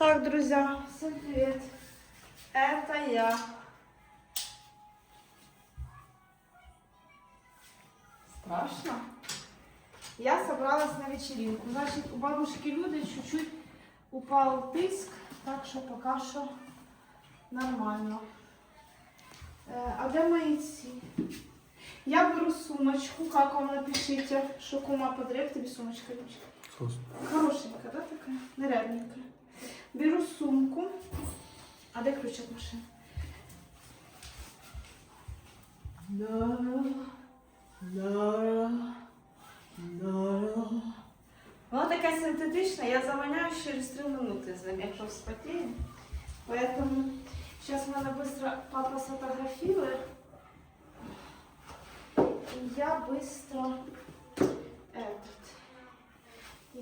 Так, друзья, всем привет. Это я. Страшно. Я собралась на вечеринку. Значит, у бабушки Люды чуть-чуть упал тиск, так что пока что нормально. Э, а де мої ці? Я беру сумочку, как вам напишите, что кума подряд тебе сумочка, Любочка. Хорошенькая, да, такая? Нарядненькая. Беру сумку. А де ключ від машини? Вона така синтетична, я завоняю через 3 минути з ним, якщо вспотію. Поэтому сейчас мене быстро папа сфотографирует. И я быстро этот,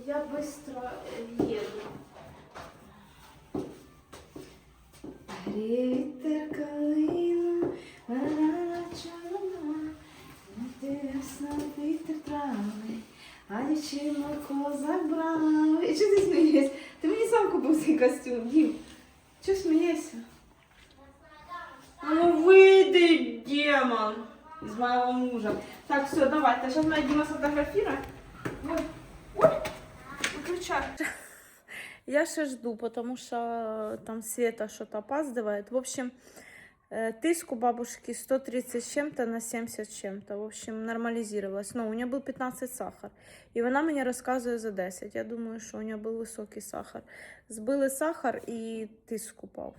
я быстро э, еду. Вітер калину, вона чорна, Інтересно вітер трави, а дівчинку забрав. І чого ти смієшся? Ти мені сам купив цей костюм, Дім. Чого смієшся? А Ну вийди, демон, из моего мужа. Так, все, давай, сейчас моя Дима сфотографирует. Я ще жду, потому что там Света что-то опаздывает. В общем, э, тыск у бабушки 130 с чем-то на 70 с чем-то. В общем, нормализировалась. Но у нее был 15 сахар. И она мне рассказывает за 10. Я думаю, что у нее был высокий сахар. Збили сахар і тиск упав.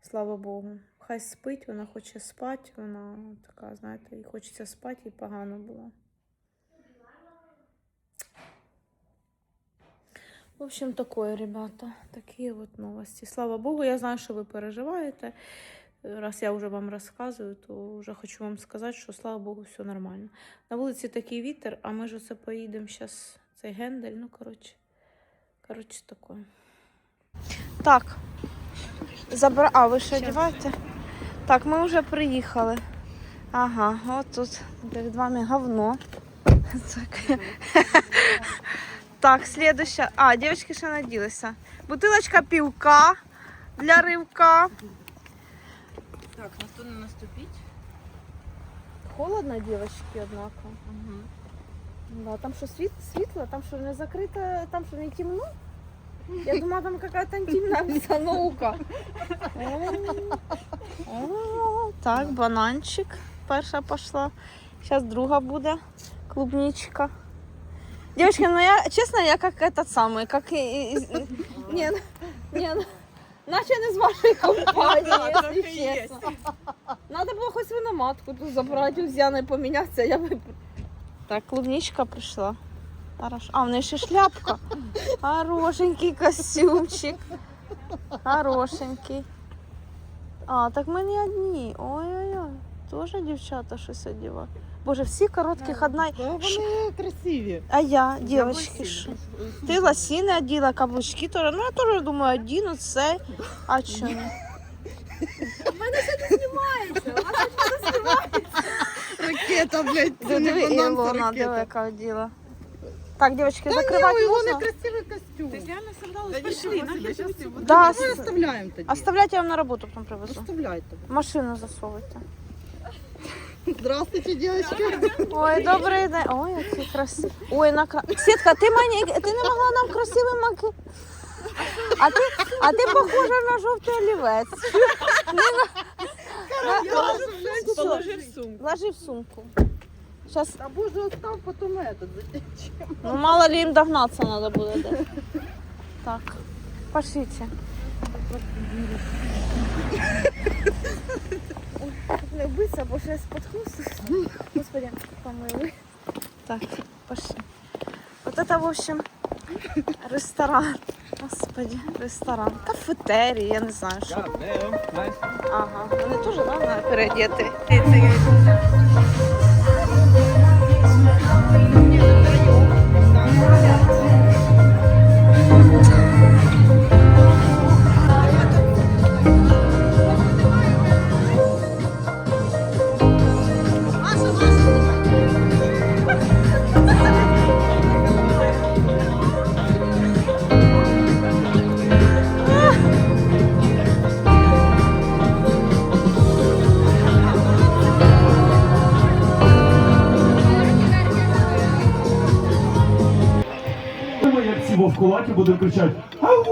Слава Богу. Хай спить, вона хоче спати, вона така, знаєте, і хочеться спати, і погано було. В общем, такое, ребята. Такие вот новости. Слава Богу, я знаю, что вы переживаете. Раз я уже вам рассказываю, то уже хочу вам сказать, що слава Богу, все нормально. На вулиці такий вітер, а ми ж оце поїдемо зараз цей гендель. Ну, коротше, коротше, таке. Так. Забра... А, ви ще одягаєте? Так, ми вже приїхали. Ага, от тут перед вами говно. Так, следующая. А, девочки ще наділися. Бутилочка півка для ривка. Так, на хто не наступить? Холодно, девочки, однако. Угу. Да, там що світ, світло, там що не закрито, там що не темно. Я думала, там какая-то интимная обстановка. О, Так, бананчик. Перша пошла. Сейчас друга буде. Клубничка. Девочки, ну я, честно, я как этот самый, как... и- и- и- Не, не, наче не з вашої компанії, якщо чесно. Надо було хоч свиноматку тут забрати, Яною помінятися, я би... Так, клубничка прийшла. Хорошо. А, в неї ще шляпка. Хорошенький костюмчик. Хорошенький. А, так ми не одні. Ой-ой-ой. Тоже дівчата щось одягають. Боже, всі коротких одна. Та вони красиві. А я, дівчатки, що? Ти лосіни оділа, каблучки теж. Ну, я теж думаю, одіну це. А чого ні? Ракета, блядь, це не Диви, Ілона, диви, яка оділа. Так, дівчатки, Та ні, закривати у Ілони можна? красивий костюм. Ти реально собралась? Пошли, Да, Ми с- оставляємо тоді. Оставляйте, я вам на роботу потім привезу. Оставляйте. Машину засовуйте. Здравствуйте, девочки. Ой, добрий день. Ой, які красиві. Ой, на кра... Сітка, ти мені ти не могла нам красивий маки. А ти, а ти похожа на жовтий олівець. Положи в сумку. Ложи в сумку. Сейчас, Та боже, остав потім этот. зачем? ну мало ли им догнаться надо будет. Да? Так, пошлите. Не быстро, бо я споткнусь. Господи, помилуй. Так, пошли. Вот это, в общем, ресторан. Господи, ресторан. Кафетерій, я не знаю, що. Ага, вони теж, да, переодеті. кулаки, будемо кричати Ау!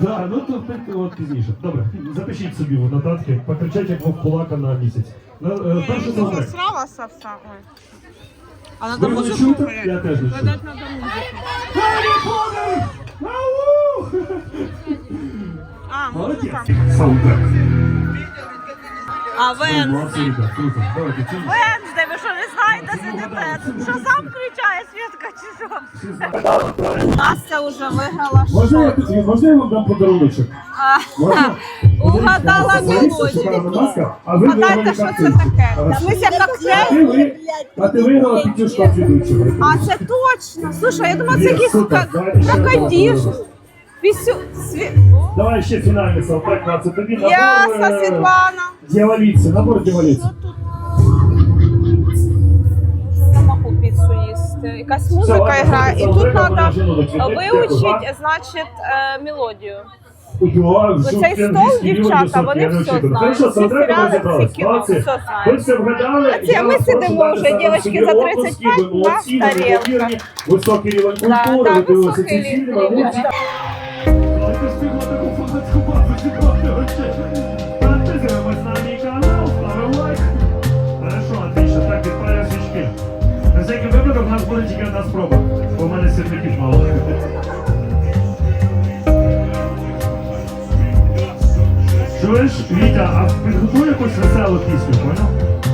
Да, ну то так от пізніше. Добре, запишіть собі в нотатки, покричать як вовкулака на місяць. На, е, перше завдання. Засрала совса. Ой. А Ви надо мене музыку чуєте? включать. Я теж не чую. Гадать надо музыку. Гаррі Поттер! Ау! А, Молодець. музыка. А, Вен. Молодці, ребят, круто. Давайте, цю. Венсдей, ви що не знаєте, сидите? Що сам включає Світка чи що? Настя вже виграла я, можна я вам дам подаруночок? Угадала мелодію. а ви Гадайте, що це таке. Хорошо. Дивися, коктейль. а ти виграла п'ятюшку від. А, це точно. Слушай, я думала, це якийсь одного. Пісю... Давай ще фінальний салфет, це тобі набор Ясно, е, Світлана. дьяволіці, набор можу піцу їсти. Якась музика грає, і тут треба вивчити, значить, е, мелодію. Оцей стол, дівчата, вони все знають. Всі серіали, всі кіно, все знають. А це ми сидимо вже, дівчатки, за оплески, 35 ви молодці, на тарілках. Високий рівень культури, ви дивилися ці фільми. Рівень. молодці. Але ти встигла таку фанатську базу зібрати, вообще. Підписуємось на мій канал, ставимо лайк. Хорошо, отлично, так, підпалюємо свічки. На всякий випадок у нас буде тільки одна спроба, бо в мене сірників мало. Чуєш, Вітя, а підготуй якусь веселу пісню, понял?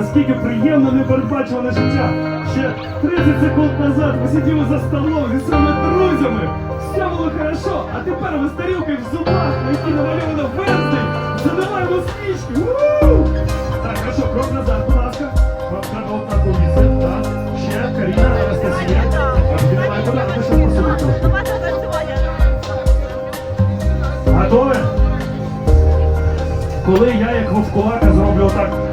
Готові, ребята, скільки приємне, непередбачуване життя. Ще 30 секунд назад ви сиділи за столом зі своїми друзями. Все було хорошо, а тепер ви з тарілкою в зубах, на якій намальовано версний, задаваємо свічки. Так, хорошо, крок назад, будь ласка. Крок треба отак у місце, так. Ще, Каріна, Анастасія. Так, віддавай, будь ласка, ще. Готові? Коли я як вовкулака зроблю отак.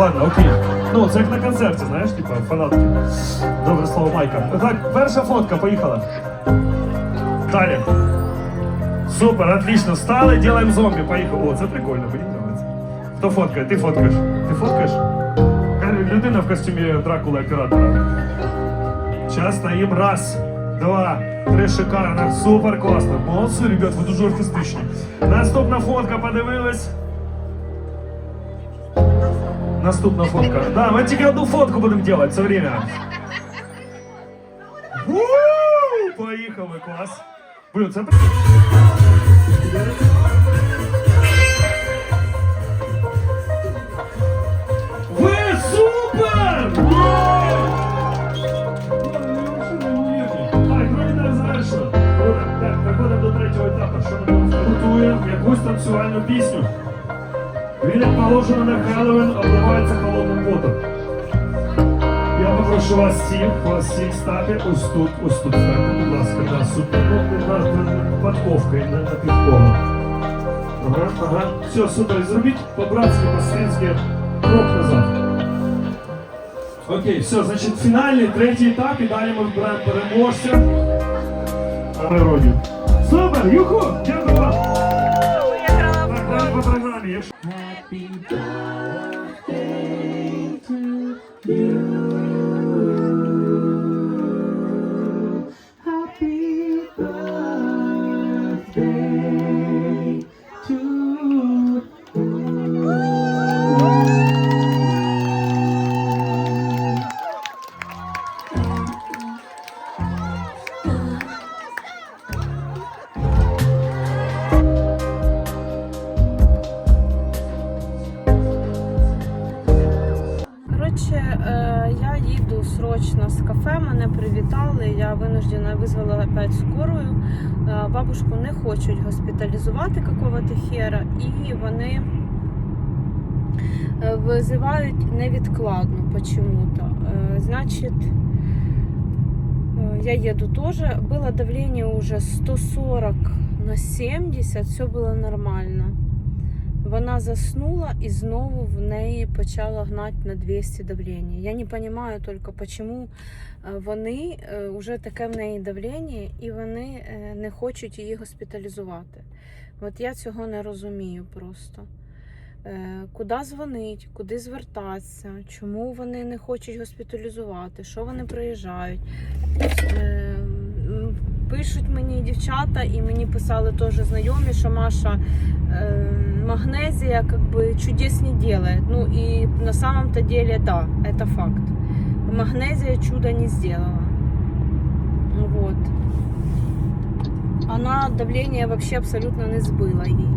Ладно, окей. Ну, це як на концерті, знаєш, типа фанатки. Добре слово Майка. Так, перша фотка, поїхала. Далі. Супер, отлично. Встали, делаем зомби. Поїхали. О, це прикольно, мені подобається. Хто фоткає? Ти фоткаєш? Ти фоткаєш? Людина в костюмі Дракула оператора. Сейчас стоїм. Раз, два, три, шикарно. Супер класно. Молодці, ребят, ви дуже артистичні. Наступна фотка, подивились. Наступна фотка. Да, ми тільки одну фотку будемо делать все время. У, Поїхали, клас. Блин, це Ви супер! Так, ну і так завершили. Круто. Так, переходимо до третього етапу. Що ми будемо робити? Готуємо якусь танцювальну пісню. Він, як положено на Хеллоуін, обливається холодним потом. Я попрошу вас всіх, вас всіх стати ось тут, ось тут. Станьте, будь ласка, да, супер. На- подковкою, на, на півколу. Ага, ага. Все, супер. Зробіть по-братськи, по-свинськи крок назад. Окей, все, значить, фінальний третій етап, і далі ми вибираємо переможця на природі. Супер, юху! Дякую вам! Виграла Так, далі по програмі. Коротше, е, я їду срочно з кафе, мене привітали. Я винуждена визвала опять скорую. Е, бабушку не хочуть госпіталізувати какого-то хера, і вони е, визивають невідкладно почему-то. Значить, я еду тоже. Было давление уже 140 на 70, все було нормально. Вона заснула і знову в неї почало гнати на 200 давлення. Я не розумію тільки, чому е, вони е, вже таке в неї давлення і вони е, не хочуть її госпіталізувати. От я цього не розумію просто. Е, Куди дзвонить, куди звертатися, чому вони не хочуть госпіталізувати, що вони приїжджають. Е, м, Пишуть мені дівчата, і мені писали теж знайомі, що Маша э, магнезия как бы чудес не делает. Ну и на самом-то деле, да, это факт. Магнезия чудо не сделала. Вот. Она давление вообще абсолютно не сбыла ей.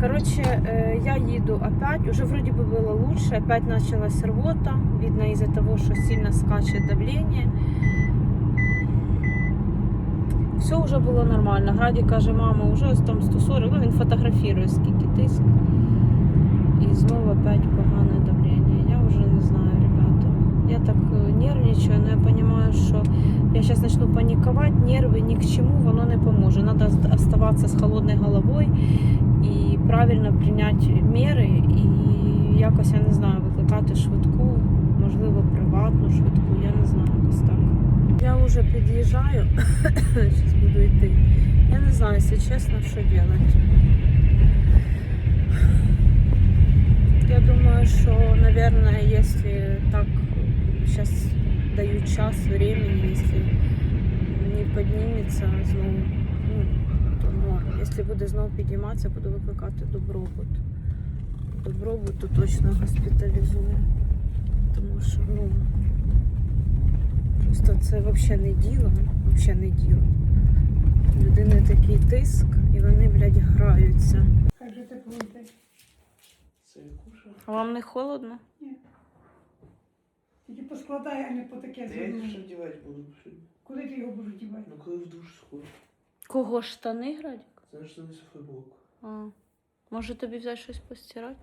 Короче, э, я еду опять, уже вроде бы было лучше, опять началась рвота, видно из-за того, что сильно скачет давление. Все вже було нормально. Граді каже, мама, вже ось там 140, ну він фотографірує, скільки тиск. І знову опять погане давлення. Я вже не знаю, ребята. Я так е, нервничаю, але я розумію, що я зараз почну панікувати, нерви ні к чому, воно не поможе. Треба оставатися з холодною головою і правильно прийняти міри і якось, я не знаю, викликати швидку, можливо, приватну швидку, я не знаю, якось так. Я вже під'їжджаю, зараз буду йти. Я не знаю, якщо чесно, що робити. Я думаю, що, наверное, если так сейчас дают час времени, если не підніметься знову, ну, то норм. Якщо буде знову підійматися, буду викликати добробут. Добробут то точно госпіталізую. Тому що, ну, просто це взагалі не діло, взагалі не діло. У людини такий тиск, і вони, блядь, граються. Хай же тепло йде. А вам не холодно? Ні. Тільки поскладай, а не по таке Та я їх ще звернути. вдівати буду. Куди ти його будеш дівати? Ну коли в душ сходжу. Кого штани градік? Знаєш, що не футболку. А. Може тобі взяти щось постирати?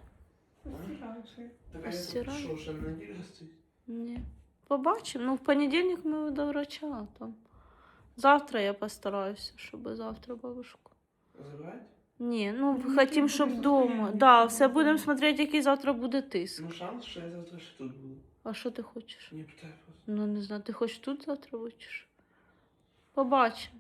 Постираю все. Так А я що, ще на неділю стоїть? Ні. Побачимо. Ну, в понедільник ми до врача там. Завтра я постараюся, щоб завтра бабушку. Забирати? Ні, ну Ну, хотім, ми щоб будемо вдома. Да, все будемо смотрети, який завтра буде тиск. Ну шанс, що я завтра ще тут буду. А що ти хочеш? Ні, питаю просто. Ну не знаю, ти хочеш тут завтра бути? Побачимо.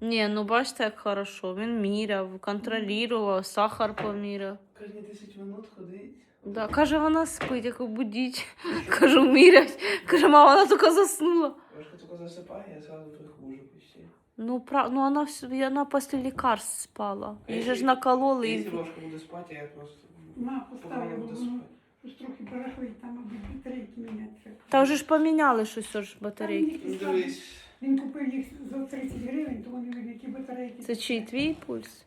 Ні, ну бачите, як хорошо. Він міряв, контролював, сахар поміряв. Кожні 10 минут ходить. Да, каже, вона спить, як будіть. Кажу, мірять. Каже, мама, вона тільки заснула. Важко тільки засипає, я сразу прихожу почти. Ну, прав... ну вона, вс- вона після лікарств спала. А Їй же ж накололи. Якщо І... буде спати, я просто... На, Поки поставила, воно спати. ось трохи переходить, там мабуть, батарейки міняти. Та вже ж поміняли щось ж батарейки. які Ну дивись. Він купив їх за 30 гривень, то вони які батарейки. Це чий твій пульс?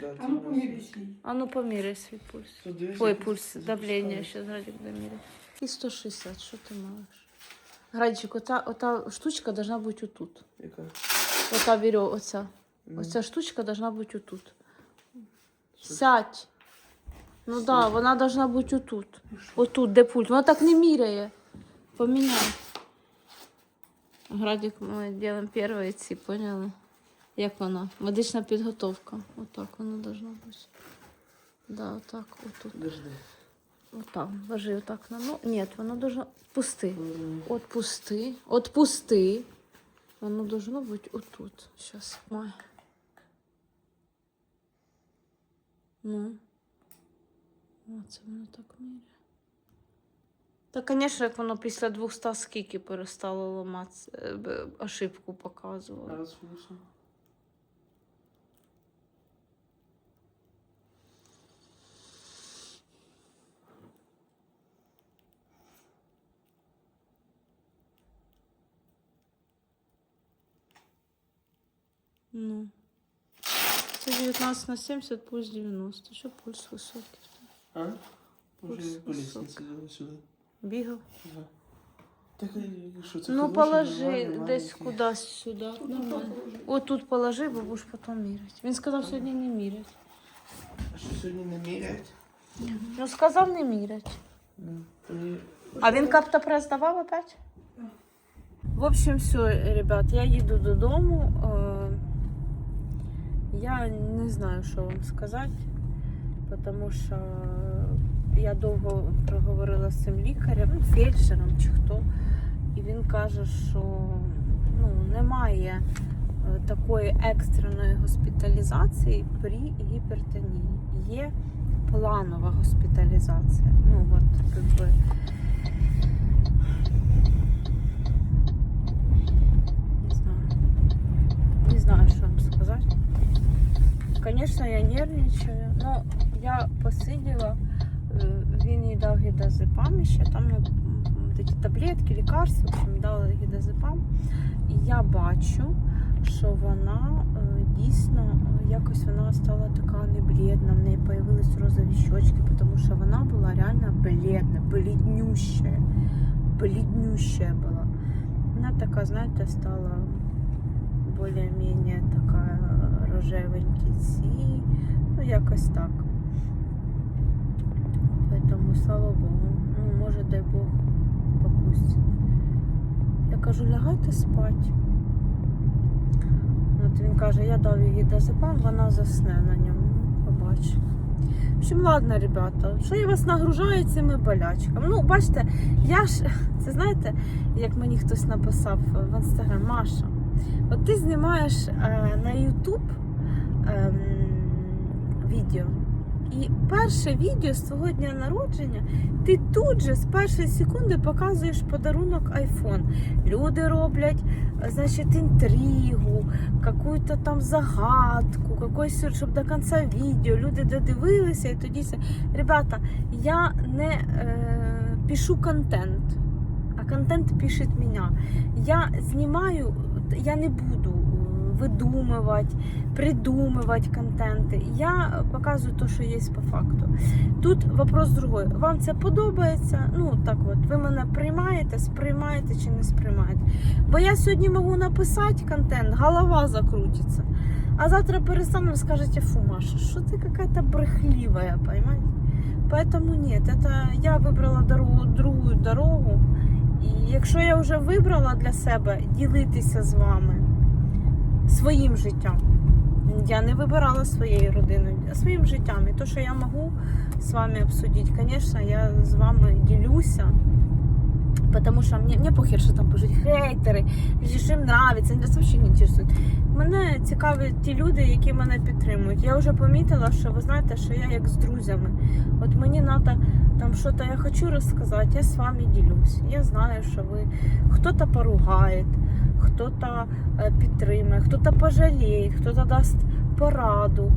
Да, А ну поміряй свій. А ну поміряй свій пульс. Тут дивись, Ой, пульс, давлення, ще зраді буде міряти. І 160, що ти маєш? Градчик, ота, ота штучка должна бути отут. Яка? Ота вірьо, оця. Ну, Оця штучка должна бути отут. Сядь. Ну так, да, вона должна бути отут. Отут, де пульт. Вона так не міряє. Поміняй. Градик ми робимо перші ці, поняли? Як вона? Медична підготовка. Отак вона должна бути. Да, отак, отут. Подожди. Отак. Ложи отак на ну. Ні, воно должно. Пусти. Отпусти. Отпусти. Воно должно бути отут. Сейчас. Май. Ну. О, це воно так міряє. Та, звісно, як воно після 200 скільки перестало ламатися, е, ошибку показувало. Ну. Це 19 на 70, пульс 90. Що пульс високий? А? Пульс Уже по сюди. Бігав. Так що це? Ну, положи десь маленький? кудись сюди. Тут Нормально. положи. От тут положи, бо будеш потім міряти. Він сказав, сьогодні не мірять. Що сьогодні не міряють? Ну, сказав не мірять. Ну, ні. А він каптопрес давав опять? В общем, все, ребят, я їду додому. Е, Я не знаю, що вам сказати, тому що я довго проговорила з цим лікарем, ну, фельдшером чи хто. І він каже, що ну, немає е, такої екстреної госпіталізації при гіпертонії. Є планова госпіталізація. Ну, от, как би, Не знаю. Не знаю, что вам сказать. Конечно, я нервничаю, но я посиділа, е, він їй дав гідазепам ще, там ну, такі таблетки, лікарства, в общем, дали гідазепам. І я бачу, що вона е, дійсно е, якось вона стала така не бледна, в неї появились розові щочки, тому що вона була реально бледна, бледнюща, бледнющая була. Вона така, знаєте, стала більш-менш така рожевенькі ці, ну якось так. Поэтому слава Богу. Ну, може, дай Бог попустить. Я кажу, лягайте спать. От він каже, я дав їй дозепам, вона засне на ньому. Ну, Побачу. В общем, ладно, ребята, що я вас нагружаю цими болячками. Ну, бачите, я ж, це знаєте, як мені хтось написав в інстаграм, Маша, от ти знімаєш е, на YouTube ем, відео. І перше відео з твого дня народження ти тут же з першої секунди показуєш подарунок iPhone. Люди роблять, значить, інтригу, какую-то там загадку, сюр, щоб до кінця відео люди додивилися і тоді все. Ребята, я не е, пишу контент, а контент пишет мене. Я знімаю, я не буду видумувати, придумувати контенти. Я показую те, що є по факту. Тут вопрос другой. Вам це подобається? Ну так от, ви мене приймаєте, сприймаєте чи не сприймаєте. Бо я сьогодні можу написати контент, голова закрутиться. А завтра перестану скажете, фу, Маша, що ти какая-то брехливая, понимаете? Поэтому нет, это я вибрала дорогу, другу дорогу. І якщо я вже вибрала для себе ділитися з вами своїм життям, я не вибирала своєю родиною, а своїм життям. І то, що я можу з вами обсудити, звісно, я з вами ділюся. Потому що мені, мені похер, що там пишуть хейтери, що їм нравиться, це взагалі не інтересує. Мене цікавлять ті люди, які мене підтримують. Я вже помітила, що ви знаєте, що я як з друзями. От мені треба там щось я хочу розказати, я з вами ділюсь. Я знаю, що ви хто-то поругає, хто-то е, підтримує, хто-то пожаліє, хто-то дасть пораду.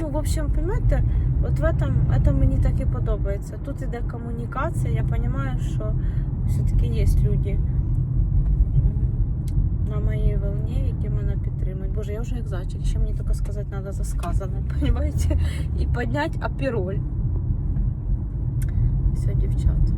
Ну, в общем, понимаете, от в этом, это мені так і подобається. Тут іде комунікація, я розумію, що все-таки есть люди на моїй волні, які мене підтримують. Боже, я вже як зайчик, ще мені тільки сказати треба за сказане, понимаете? І підняти апіроль. Все, дівчата.